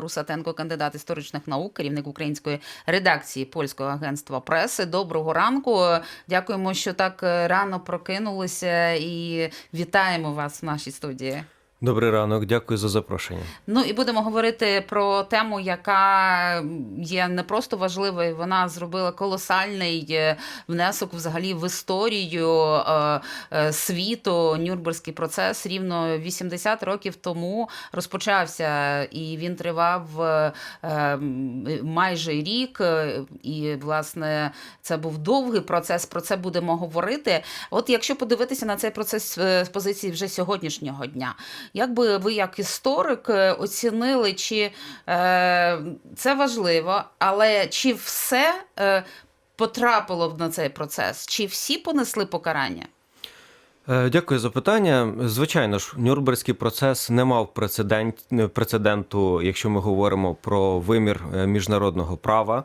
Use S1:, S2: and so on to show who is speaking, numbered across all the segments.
S1: Ігор Усатенко, кандидат історичних наук, керівник української редакції польського агентства преси. Доброго ранку. Дякуємо, що так е, рано прокинулися, і вітаємо вас в нашій студії.
S2: Добрий ранок, дякую за запрошення.
S1: Ну і будемо говорити про тему, яка є не просто важливою, вона зробила колосальний е, внесок взагалі в історію е, е, світу. Нюрнберзький процес рівно 80 років тому розпочався, і він тривав е, майже рік. І, власне, це був довгий процес. Про це будемо говорити. От якщо подивитися на цей процес з позиції вже сьогоднішнього дня. Як би ви, як історик, е, оцінили, чи е, це важливо, але чи все е, потрапило на цей процес? Чи всі понесли покарання?
S2: Е, Дякую за питання. Звичайно ж, Нюрнберзький процес не мав прецедент, прецеденту, якщо ми говоримо про вимір е, міжнародного права.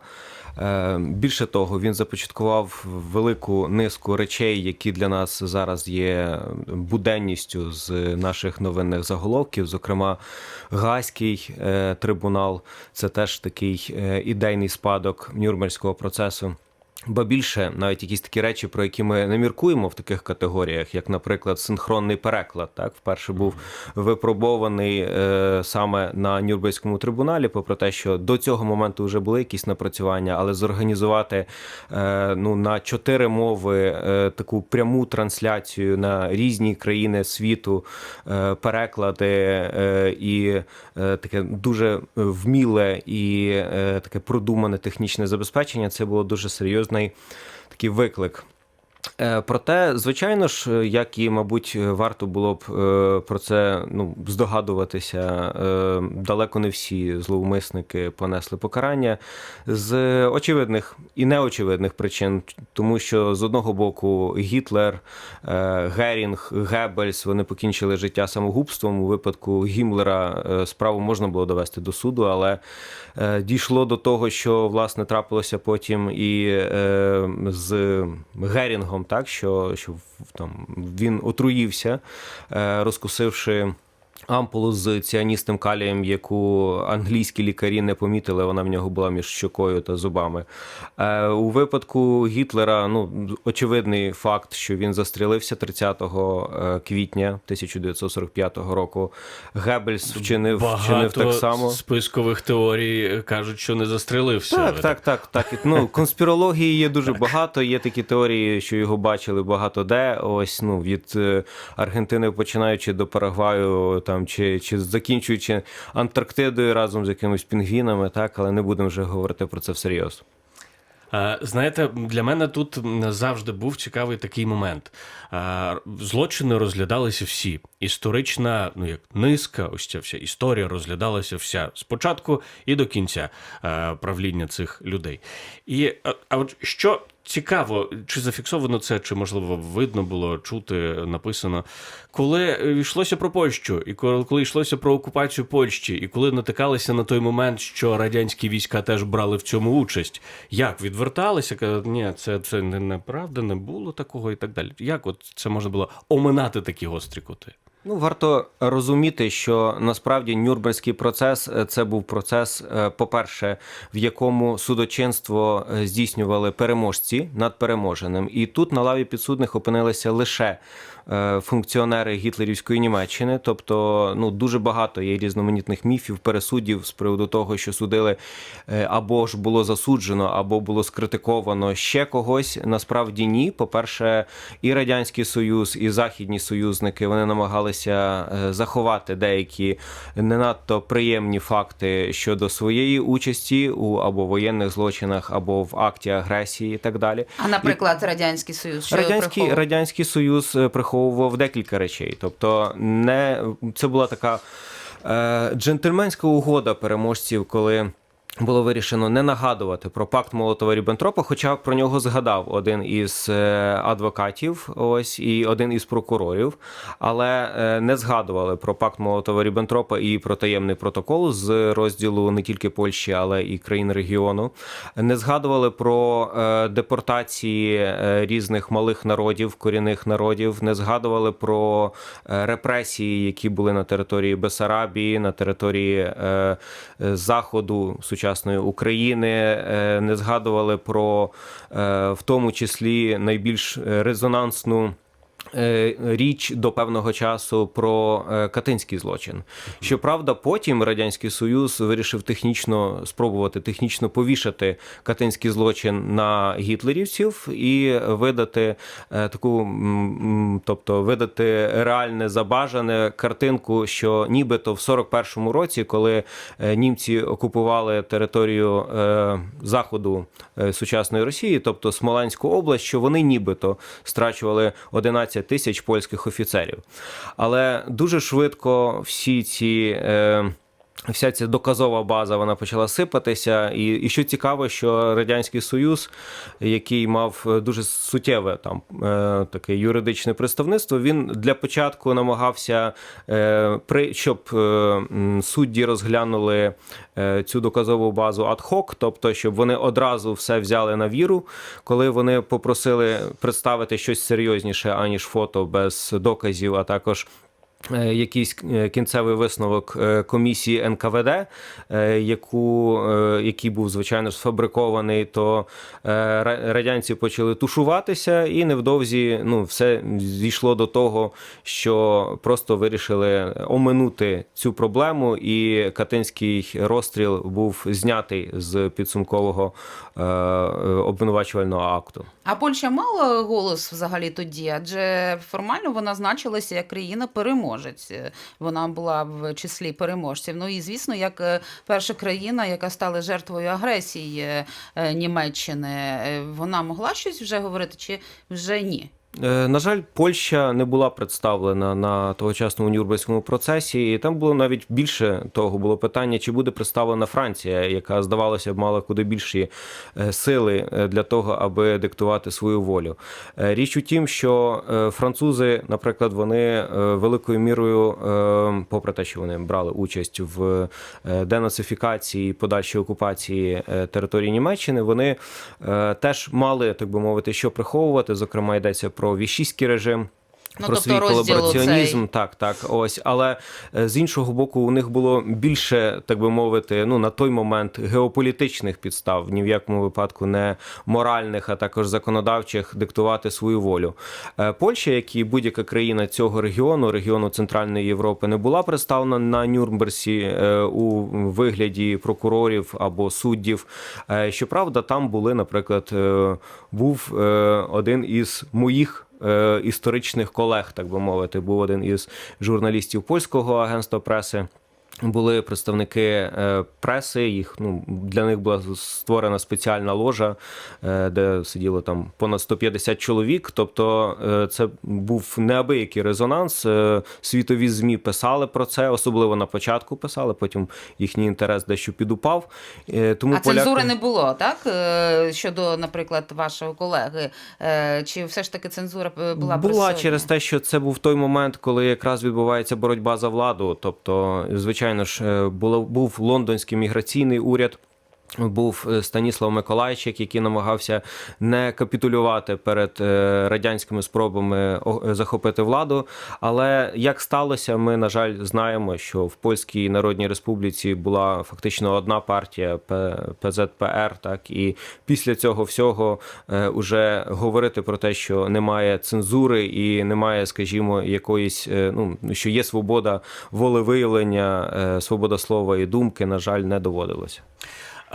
S2: Е, Більше того, він започаткував велику низку речей, які для нас зараз є буденністю з наших новинних заголовків. Зокрема, Гаазький е, трибунал це теж такий е, ідейний спадок Нюрнберзького процесу. Ба більше навіть якісь такі речі, про які ми не міркуємо в таких категоріях, як, наприклад, синхронний переклад. Так, вперше був випробований е, саме на Нюрнберзькому трибуналі, попри те, що до цього моменту вже були якісь напрацювання, але зорганізувати е, ну на чотири мови е, таку пряму трансляцію на різні країни світу, е, переклади е, і е, таке дуже вміле і е, таке продумане технічне забезпечення. Це було дуже серйозний такий виклик. Е, Проте, звичайно ж, як і, мабуть, варто було б е, про це ну, здогадуватися, е, далеко не всі зловмисники понесли покарання з очевидних і неочевидних причин, тому що з одного боку Гітлер, е, Герінг, Геббельс вони покінчили життя самогубством. У випадку Гімлера е, справу можна було довести до суду, але е, дійшло до того, що власне трапилося потім і е, з Герінгом, так що, що там він отруївся, е, розкусивши. Ампулу з ціаністим калієм, яку англійські лікарі не помітили, вона в нього була між щокою та зубами. Е, у випадку Гітлера, ну очевидний факт, що він застрілився 30 е, квітня 1945 року. Геббельс вчинив, вчинив так само.
S3: спискових теорій кажуть, що не застрелився.
S2: Так, так, так, так. Ну, конспірології є дуже багато. Є такі теорії, що його бачили багато де. Ось ну від е, Аргентини, починаючи до Парагваю, там чи, чи закінчуючи Антарктидою разом з якимись пінгвінами, так, але не будемо вже говорити про це всерйоз.
S3: Е, Знаєте, для мене тут завжди був цікавий такий момент. Е, Злочини розглядалися всі. Історична, ну як низка, ось ця вся історія розглядалася вся спочатку і до кінця е, правління цих людей. І а от що цікаво, чи зафіксовано це, чи можливо видно було чути, написано, коли йшлося про Польщу, і коли, йшлося про окупацію Польщі, і коли натикалися на той момент, що радянські війська теж брали в цьому участь, як відверталися, казали, ні, це, це не неправда, не було такого і так далі. Як от це можна було оминати такі гострі кути?
S2: Ну, варто розуміти, що насправді Нюрнберзький процес е, це був процес, е, по-перше, в якому судочинство е, здійснювали переможці над переможеним. І тут на лаві підсудних опинилися лише функціонери гітлерівської Німеччини. Тобто, ну дуже багато є різноманітних міфів, пересудів з приводу того, що судили е, або ж було засуджено, або було скритиковано ще когось. Насправді ні. По-перше, і радянський союз, і західні союзники вони намагалися е, заховати деякі не надто приємні факти щодо своєї участі у або воєнних злочинах, або в акті агресії, і так далі.
S1: А, наприклад, Радянський Союз, що
S2: Радянський,
S1: приховував?
S2: Радянський Союз е, приховував декілька речей. Тобто, не це була така е, джентльменська угода переможців, коли. Було вирішено не нагадувати про пакт Молотова Ріббентропа, хоча про нього згадав один із е, адвокатів, ось і один із прокурорів, але е, не згадували про пакт Молотова Ріббентропа і про таємний протокол з розділу не тільки Польщі, але і країн регіону. Не згадували про е, депортації різних малих народів, корінних народів. Не згадували про репресії, які були на території Бесарабії, на території заходу сучасної України. Е, Не згадували про е, в тому числі найбільш е, резонансну. Е, Річ до певного часу про е, катинський злочин. Щоправда, потім радянський союз вирішив технічно спробувати технічно повішати катинський злочин на гітлерівців і видати е, таку, тобто видати реальне забажане картинку, що нібито в 41-му році, коли німці окупували територію заходу сучасної Росії, тобто Смоленську область, що вони нібито страчували 11 тисяч польських офіцерів. Але дуже швидко всі ці. Е, Вся ця доказова база вона почала сипатися, і, і що цікаво, що радянський союз, який мав е, дуже суттєве там е, таке юридичне представництво, він для початку намагався е, при щоб е, судді розглянули е, цю доказову базу адхок, тобто щоб вони одразу все взяли на віру, коли вони попросили представити щось серйозніше аніж фото без доказів, а також якийсь е, кінцевий висновок е, комісії НКВД, е, яку, е, який був звичайно сфабрикований, то е, ра- радянці почали тушуватися, і невдовзі ну, все зійшло до того, що просто вирішили оминути цю проблему, і Катинський розстріл був знятий з підсумкового е, е, обвинувачувального акту.
S1: А Польща мала голос взагалі тоді, адже формально вона значилася як країна-переможець. Вона була в числі переможців. Ну і звісно, як е, перша країна, яка стала жертвою агресії е, Німеччини, Е, вона могла щось вже говорити, чи вже ні?
S2: Е, На жаль, Польща не була представлена на тогочасному Нюрнберзькому процесі, і там було навіть більше того було питання, чи буде представлена Франція, яка здавалося б мала куди більші е, сили е, для того, аби диктувати свою волю. Річ у тім, що французи, наприклад, вони великою мірою, попри те, що вони брали участь в денацифікації і подальшій окупації території Німеччини, вони теж мали, так би мовити, що приховувати. Зокрема, йдеться про віщійський режим.
S1: Ну,
S2: про
S1: тобто
S2: свій колабораціонізм,
S1: оцей.
S2: так, так, ось. Але е, з іншого боку, у них було більше, так би мовити, ну на той момент геополітичних підстав, ні в якому випадку не моральних, а також законодавчих, диктувати свою волю. Е, Польща, як і будь-яка країна цього регіону, регіону Центральної Європи, не була представлена на Нюрнберзі е, у вигляді прокурорів або суддів. Щоправда, там були, наприклад, був один із моїх історичних колег, так би мовити, був один із журналістів польського агентства преси. Були представники е, преси, їх ну для них була створена спеціальна ложа, е, де сиділо там понад 150 чоловік. Тобто, е, це був неабиякий резонанс. Світові змі писали про це, особливо на початку писали. Потім їхній інтерес дещо підупав. Тому
S1: а цензури не було, так? Щодо, наприклад, вашого колеги. Чи все ж таки цензура була
S2: була через те, що це був той момент, коли якраз відбувається боротьба за владу. Тобто, звичайно ж, е, був лондонський міграційний уряд. Був е, Станіслав Миколайчик, який намагався не капітулювати перед е, радянськими спробами е, захопити владу. Але як сталося, ми на жаль знаємо, що в Польській Народній Республіці була фактично одна партія ПЗПР. Так і після цього всього е, уже говорити про те, що немає цензури і немає, скажімо, якоїсь ну що є свобода волевиявлення, свобода слова і думки, на жаль, не доводилося.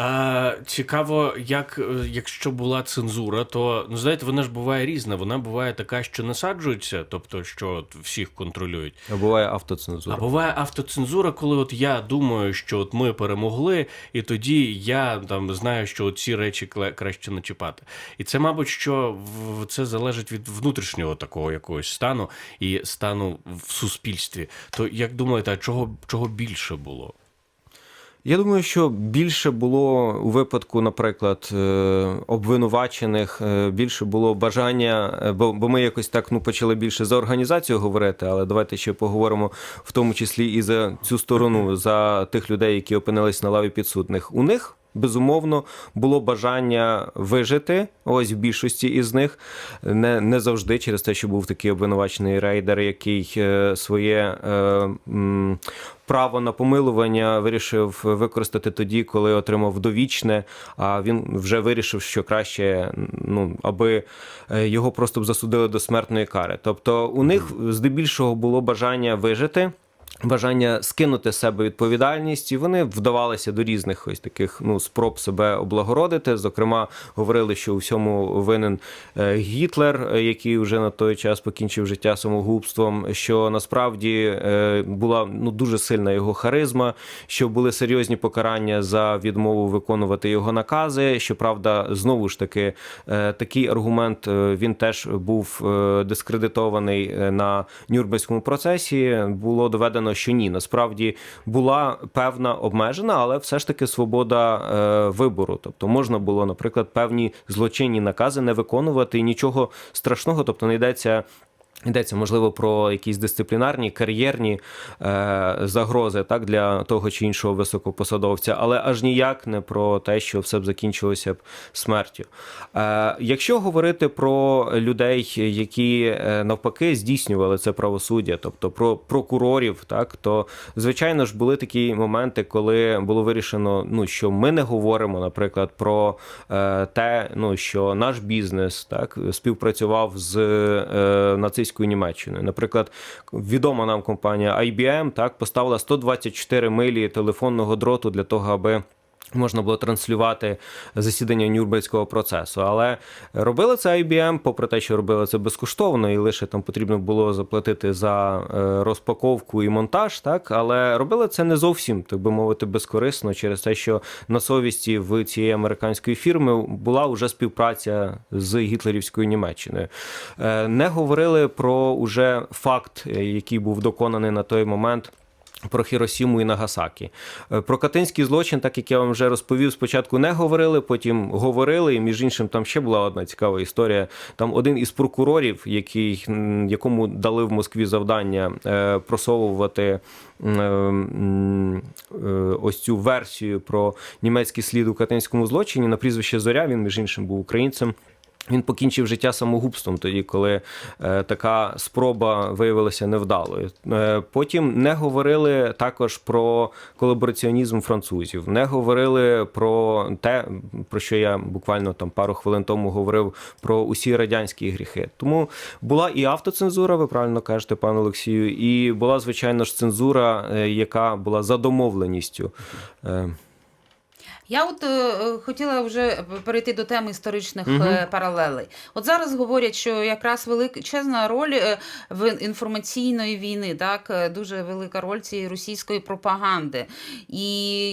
S3: А, цікаво, як е, якщо була цензура, то ну знаєте, вона ж буває різна. Вона буває така, що насаджується, тобто що от всіх контролюють.
S2: А буває автоцензура.
S3: А буває автоцензура, коли от я думаю, що от ми перемогли, і тоді я там знаю, що от ці речі краще не чіпати. І це, мабуть, що це залежить від внутрішнього такого якогось стану і стану в суспільстві. То як думаєте, а чого, чого більше було?
S2: Я думаю, що більше було у випадку, наприклад, е, обвинувачених, е, більше було бажання, е, бо, бо ми якось так ну, почали більше за організацію говорити, але давайте ще поговоримо в тому числі і за цю сторону, за тих людей, які опинились на лаві підсудних. У них. Безумовно, було бажання вижити. Ось в більшості із них не, не завжди через те, що був такий обвинувачений рейдер, який е, своє е, м, право на помилування вирішив використати тоді, коли отримав довічне. А він вже вирішив, що краще, ну аби е, його просто б засудили до смертної кари. Тобто, у них здебільшого було бажання вижити. Бажання скинути з себе відповідальність, і вони вдавалися до різних ось таких ну спроб себе облагородити. Зокрема, говорили, що у всьому винен е, Гітлер, е, який вже на той час покінчив життя самогубством. Що насправді е, була ну дуже сильна його харизма, що були серйозні покарання за відмову виконувати його накази. Щоправда, знову ж таки, такий аргумент він теж був дискредитований на Нюрнберзькому процесі. Було доведено, що ні, насправді була певна обмежена, але все ж таки свобода е, вибору. Тобто можна було, наприклад, певні злочинні накази не виконувати і нічого страшного, тобто не йдеться. Йдеться, можливо, про якісь дисциплінарні, кар'єрні е, загрози так, для того чи іншого високопосадовця, але аж ніяк не про те, що все б закінчилося б смертю. Е, якщо говорити про людей, які е, навпаки здійснювали це правосуддя, тобто про прокурорів, так, то звичайно ж були такі моменти, коли було вирішено, ну, що ми не говоримо, наприклад, про е, те, ну, що наш бізнес так, співпрацював з е, нацистською Німеччиною. Наприклад, відома нам компанія IBM так поставила 124 милі телефонного дроту для того, аби. Можна було транслювати засідання Нюрнберзького процесу, але робили це IBM, попри те, що робили це безкоштовно, і лише там потрібно було заплатити за е, розпаковку і монтаж. Так, але робили це не зовсім, так би мовити, безкорисно, через те, що на совісті в цієї американської фірми була вже співпраця з гітлерівською Німеччиною. Е, Не говорили про уже факт, який був доконаний на той момент. Про Хіросіму і Нагасакі. Е, Про катинський злочин, так як я вам вже розповів, спочатку не говорили, потім говорили. І між іншим, там ще була одна цікава історія. Там один із прокурорів, який, якому дали в Москві завдання е, просовувати е, ось цю версію про німецький слід у катинському злочині на прізвище Зоря. Він, між іншим, був українцем. Він покінчив життя самогубством тоді, коли е, така спроба виявилася невдалою. Е, потім не говорили також про колабораціонізм французів, не говорили про те, про що я буквально там пару хвилин тому говорив про усі радянські гріхи. Тому була і автоцензура, ви правильно кажете, пане Олексію, і була звичайно ж цензура, е, яка була за домовленістю. Е,
S1: Я от е, хотіла вже перейти до теми історичних е, паралелей. От зараз говорять, що якраз величезна роль е, в інформаційної війни, так е, дуже велика роль цієї російської пропаганди. І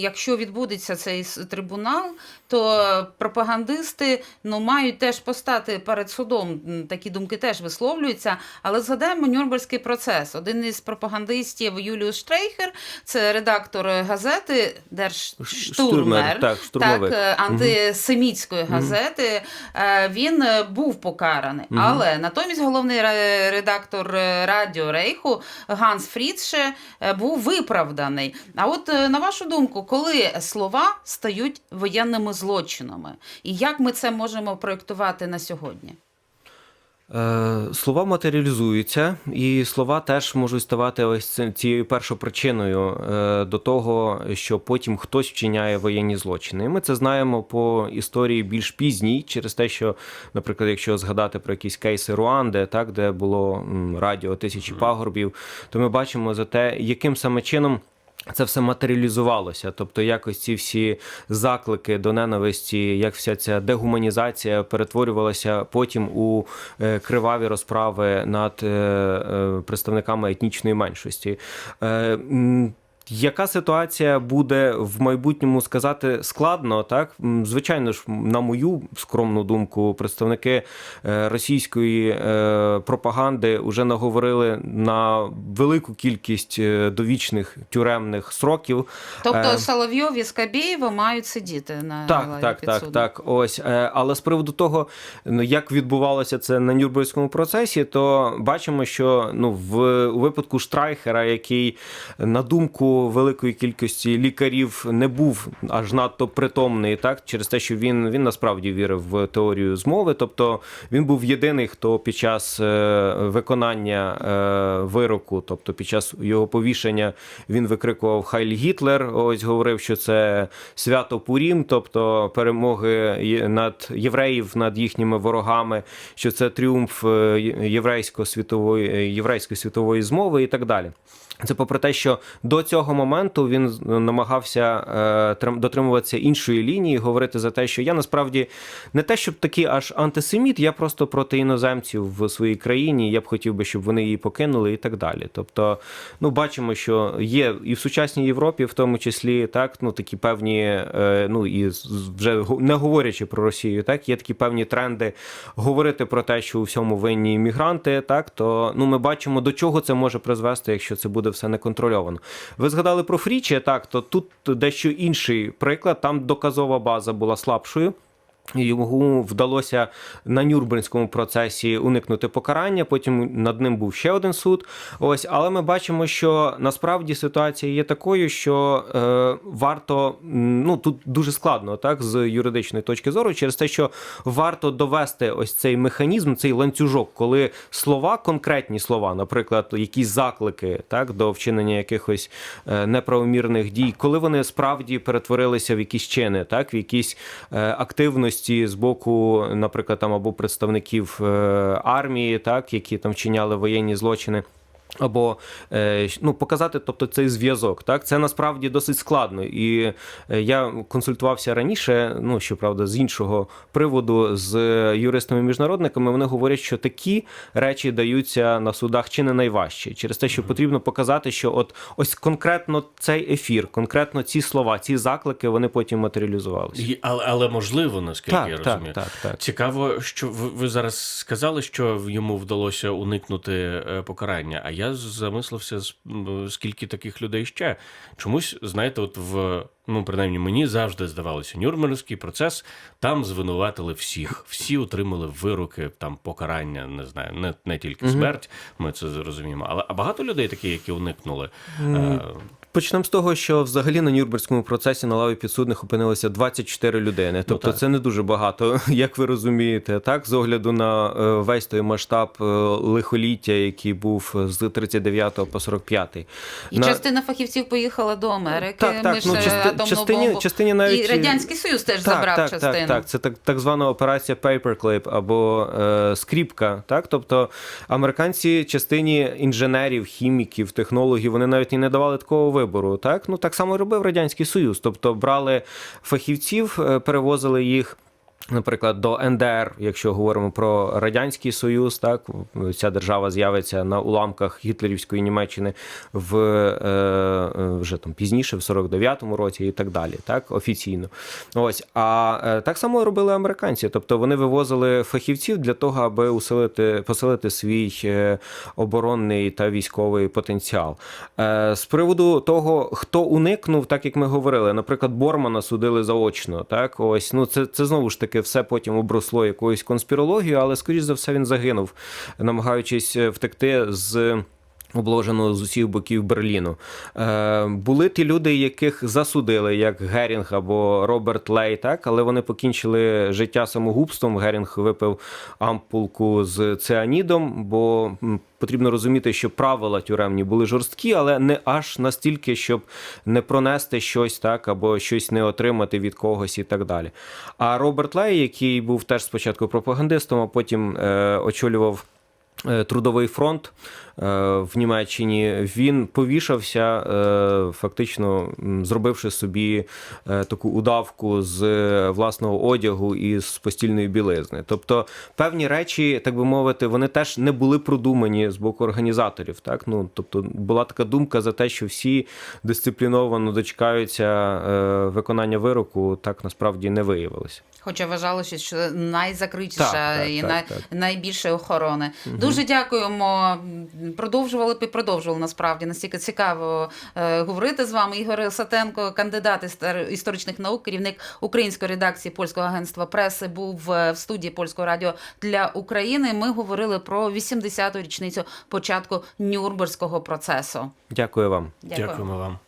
S1: якщо відбудеться цей трибунал, то пропагандисти ну мають теж постати перед судом. Такі думки теж висловлюються. Але згадаємо Нюрнберзький процес. Один із пропагандистів Юліус Штрейхер, це редактор е, газети Держштурмер.
S2: Так, штурмовик.
S1: Так, антисемітської антисемітської газети е, він е, був покараний.
S2: Угу.
S1: Але натомість головний редактор е, Радіо Рейху Ганс Фріцше е, був виправданий. А от е, на вашу думку, коли слова стають воєнними злочинами, і як ми це можемо проєктувати на сьогодні?
S2: Е, Слова матеріалізуються, і слова теж можуть ставати ось ці- цією першопричиною е, до того, що потім хтось вчиняє воєнні злочини. І ми це знаємо по історії більш пізній, через те, що, наприклад, якщо згадати про якісь кейси Руанди, так де було радіо тисячі пагорбів, то ми бачимо за те, яким саме чином. Це все матеріалізувалося, тобто якось ці всі заклики до ненависті, як вся ця дегуманізація перетворювалася потім у е, криваві розправи над е, е, представниками етнічної меншості. Яка ситуація буде в майбутньому сказати складно, так звичайно ж, на мою скромну думку, представники е, російської е, пропаганди вже наговорили на велику кількість е, довічних тюремних сроків.
S1: Тобто Соловйов і Скабєєва мають сидіти на
S2: Так, так, так, так. Ось. Але з приводу того, ну, як відбувалося це на Нюрнберзькому процесі, то бачимо, що ну, в у випадку Штрайхера, який на думку великої кількості лікарів не був аж надто притомний, так, через те, що він, він насправді вірив в теорію змови. Тобто він був єдиний, хто під час е, виконання е, вироку, тобто під час його повішення, він викрикував Хайль Гітлер. Ось говорив, що це свято Пурім, тобто перемоги над євреїв над їхніми ворогами, що це тріумф е, єврейсько-світової е, єврейської світової змови і так далі. Це попри те, що до цього моменту він намагався е, дотримуватися іншої лінії, говорити за те, що я насправді не те, щоб такий аж антисеміт, я просто проти іноземців в своїй країні. Я б хотів би, щоб вони її покинули і так далі. Тобто, ну бачимо, що є і в сучасній Європі, в тому числі, так, ну такі певні, е, ну і вже не говорячи про Росію, так, є такі певні тренди говорити про те, що у всьому винні іммігранти, так, то ну ми бачимо, до чого це може призвести, якщо це буде все неконтрольовано. Ви згадали про Фріче, так, то тут дещо інший приклад, там доказова база була слабшою. Йому вдалося на Нюрнберзькому процесі уникнути покарання. Потім над ним був ще один суд. Ось, але ми бачимо, що насправді ситуація є такою, що е, варто ну тут дуже складно, так з юридичної точки зору, через те, що варто довести ось цей механізм, цей ланцюжок, коли слова, конкретні слова, наприклад, якісь заклики, так до вчинення якихось е, неправомірних дій, коли вони справді перетворилися в якісь чини, так в якісь е, активності з боку, наприклад, там або представників е, армії, так які там вчиняли воєнні злочини. Або е, ну, показати, тобто цей зв'язок, так це насправді досить складно. І е, я консультувався раніше, ну щоправда, з іншого приводу з юристами-міжнародниками. Вони говорять, що такі речі даються на судах чи не найважче, через те, що потрібно показати, що от ось конкретно цей ефір, конкретно ці слова, ці заклики, вони потім матеріалізувалися.
S3: Але, але можливо, наскільки
S2: Так,
S3: я розумію.
S2: так, так.
S3: Цікаво, що ви, ви зараз сказали, що йому вдалося уникнути е, покарання. А я замислився, скільки таких людей ще. Чомусь, знаєте, от в ну, принаймні мені завжди здавалося, Нюрнбергський процес там звинуватили всіх. Всі отримали вироки, там покарання, не знаю, не, не тільки смерть, ми це зрозуміємо. Але а багато людей такі, які уникнули. Е,
S2: Почнемо з того, що взагалі на Нюрнберзькому процесі на лаві підсудних опинилося 24 людини. Тобто
S3: так.
S2: це не дуже багато, як ви розумієте, так з огляду на е, весь той масштаб е, лихоліття, який був з 39 по 45.
S1: І
S2: На-
S1: частина фахівців поїхала до Америки.
S2: Так, так, ну,
S1: е,
S2: части- частині-
S1: бомбу.
S2: частині навіть-
S1: І Радянський Союз теж забрав
S2: так,
S1: частину.
S2: Так, так, це так, так звана операція Paperclip або е, скріпка. Так, тобто американці частині інженерів, хіміків, технологів вони навіть і не давали такого вибору. Так, ну так само робив радянський союз. Тобто брали фахівців, е, перевозили їх. Наприклад, до НДР, якщо говоримо про радянський союз, так ця держава з'явиться на уламках гітлерівської Німеччини в е, е, вже там пізніше, в 49-му році, і так далі, так офіційно. Ось а е, так само робили американці. Тобто вони вивозили фахівців для того, аби усилити посилити свій е, оборонний та військовий потенціал. Е, з приводу того, хто уникнув, так як ми говорили, наприклад, Бормана судили заочно. Так, ось ну це, це знову ж таки все потім обросло якоюсь конспірологією, але скоріш за все він загинув, намагаючись е, втекти з. Обложеного з усіх боків Берліну. Е, були ті люди, яких засудили, як Герінг або Роберт Лей, так, але вони покінчили життя самогубством. Герінг випив ампулку з цианідом, бо потрібно розуміти, що правила тюремні були жорсткі, але не аж настільки, щоб не пронести щось так або щось не отримати від когось і так далі. А Роберт Лей, який був теж спочатку пропагандистом, а потім е, очолював. Е, Трудовий фронт е, в Німеччині він повішався, е, фактично зробивши собі таку удавку з власного одягу і з постільної білизни. Тобто певні речі, так би мовити, вони теж не були продумані з боку організаторів. Так? Ну, тобто була така думка за те, що всі дисципліновано дочекаються виконання вироку, так насправді не виявилося.
S1: Хоча вважалося, що найзакритіша
S2: Так, так,
S1: і
S2: так,
S1: най,
S2: так.
S1: найбільше охорони. Дуже дякуємо. Продовжували б і продовжували насправді настільки цікаво е, говорити з вами. Ігор Сатенко, кандидат істор- історичних наук, керівник української редакції польського агентства преси, був е, в студії польського радіо для України. Ми говорили про 80-ту річницю початку Нюрнберзького процесу.
S2: Дякую вам.
S1: Дякую.
S3: Дякуємо вам.